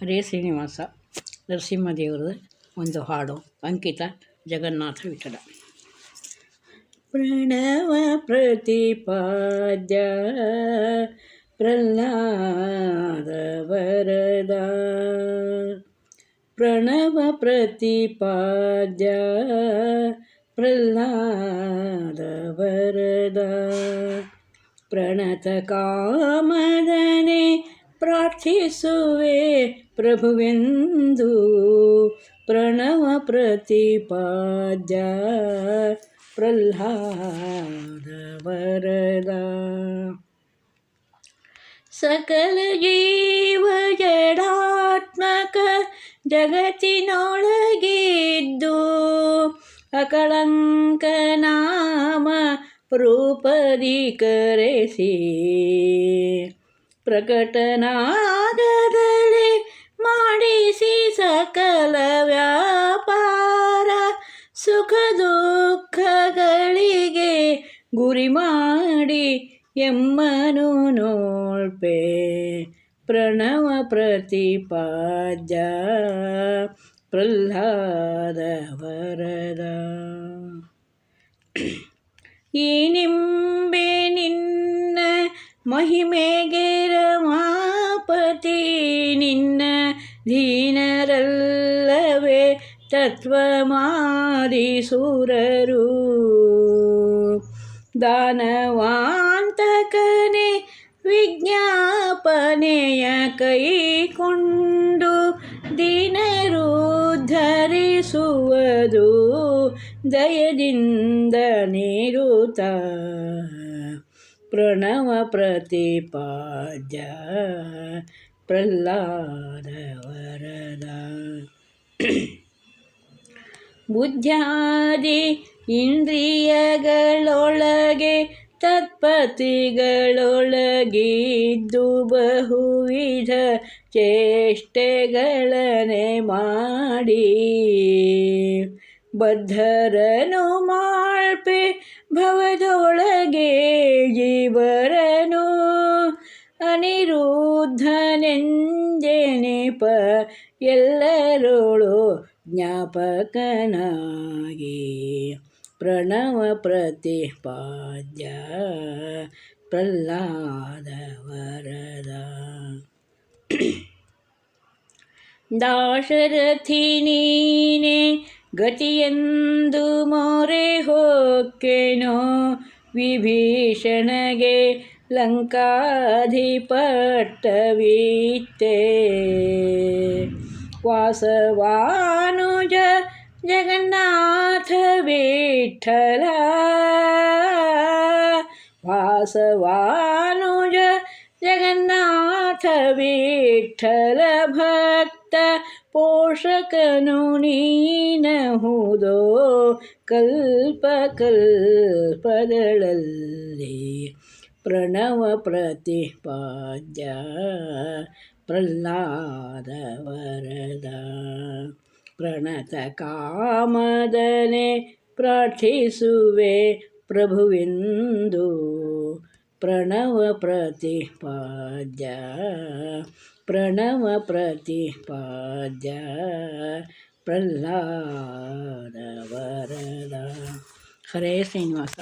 ಹರೇ ಶ್ರೀನಿವಾಸ ನರಸಿಂಹದೇವರದ ಒಂದು ಹಾಡು, ಅಂಕಿತ ಜಗನ್ನಾಥ ವಿಠಲ. ಪ್ರಣವ ಪ್ರತಿಪಾದ್ಯ ಪ್ರಹ್ಲಾದ ವರದ ಪ್ರಣವ ಪ್ರತಿಪಾದ್ಯ ಪ್ರಹ್ಲಾದ ವರದ ಪ್ರಣತ ಕಾಮದನೆ ಪ್ರಾರ್ಥಿಸುವೆ ಪ್ರಭುವೆಂದು ಪ್ರಣವ ಪ್ರತಿಪಾದ್ಯ ಪ್ರಹ್ಲಾದ ವರದ ಸಕಲ ಜೀವ ಜಡಾತ್ಮಕ ಜಗತ್ತಿನೊಳಗಿದ್ದು ಅಕಳಂಕ ನಾಮ ರೂಪದಿ ಕರೆಸಿ. ಪ್ರಕಟನಾಗದಲೆ ಮಾಡಿಸಿ ಸಕಲ ವ್ಯಾಪಾರ ಸುಖ ದುಃಖಗಳಿಗೆ ಗುರಿ ಮಾಡಿ ಎಮ್ಮನು ನೋಳ್ಪೆ ಪ್ರಣವ ಪ್ರತಿಪಾದ್ಯ ಪ್ರಹ್ಲಾದ ವರದ ಈ ನಿನ್ನ ಮಹಿಮೆಗೆ ಮಾಪತಿ ನಿನ್ನ ದೀನರಲ್ಲವೇ ತತ್ವಮಾದಿಸುರರು ದಾನವಾಂತಕನೆ ವಿಜ್ಞಾಪನೆಯ ಕೈಕೊಂಡು ದಿನರು ಧರಿಸುವುದು ದಯದಿಂದ ನೀರುತ್ತ ಪ್ರಣವ ಪ್ರತಿಪಾದ್ಯ ಪ್ರಹ್ಲಾದ ಬುದ್ಧಾದಿ ಇಂದ್ರಿಯಗಳೊಳಗೆ ತತ್ಪತಿಗಳೊಳಗಿದ್ದು ಬಹುವಿಧ ಚೇಷ್ಟೆಗಳನೆ ಮಾಡಿ. ಬದ್ಧರನು ಮಾಳ್ಪೆ ಭವದೊಳಗೆ ಜೀವರನು ಅನಿರುದ್ಧನೆಂದೆನೆಪ ಎಲ್ಲರೋಳು ಜ್ಞಾಪಕನಾಗಿ. ಪ್ರಣವ ಪ್ರತಿಪಾದ್ಯ ಪ್ರಹ್ಲಾದ ವರದ ದಾಶರಥಿ ನೀನೆ ಗತಿಯೆಂದು ಮೊರೆ ಹೊಕ್ಕೆನೋ ವಿಭೀಷಣಗೆ ಲಂಕಾಧಿಪಟ್ಟವಿತ್ತೆ ವಾಸವಾನುಜ ಜಗನ್ನಾಥ ವಿಠಲ ವಾಸವಾನುಜ ಜಗನ್ನಾಥ ವಿಠಲ ಭಕ್ತ ಪೋಷಕನು ನೀನಹುದೋ ಕಲ್ಪ ಕಲ್ಪಗಳಲ್ಲಿ ಪ್ರಣವ ಪ್ರತಿಪಾದ್ಯ ಪ್ರಹ್ಲಾದ ವರದ ಪ್ರಣತ ಕಾಮದನೆ ಪ್ರಾರ್ಥಿಸುವೆ ಪ್ರಭುವೆಂದು. ಪ್ರಣವ ಪ್ರತಿಪಾದ್ಯ ಪ್ರಣವ ಪ್ರತಿಪಾದ್ಯ ಪ್ರಹ್ಲಾದ ವರದ ಹರೇ ಶ್ರೀನಿವಾಸ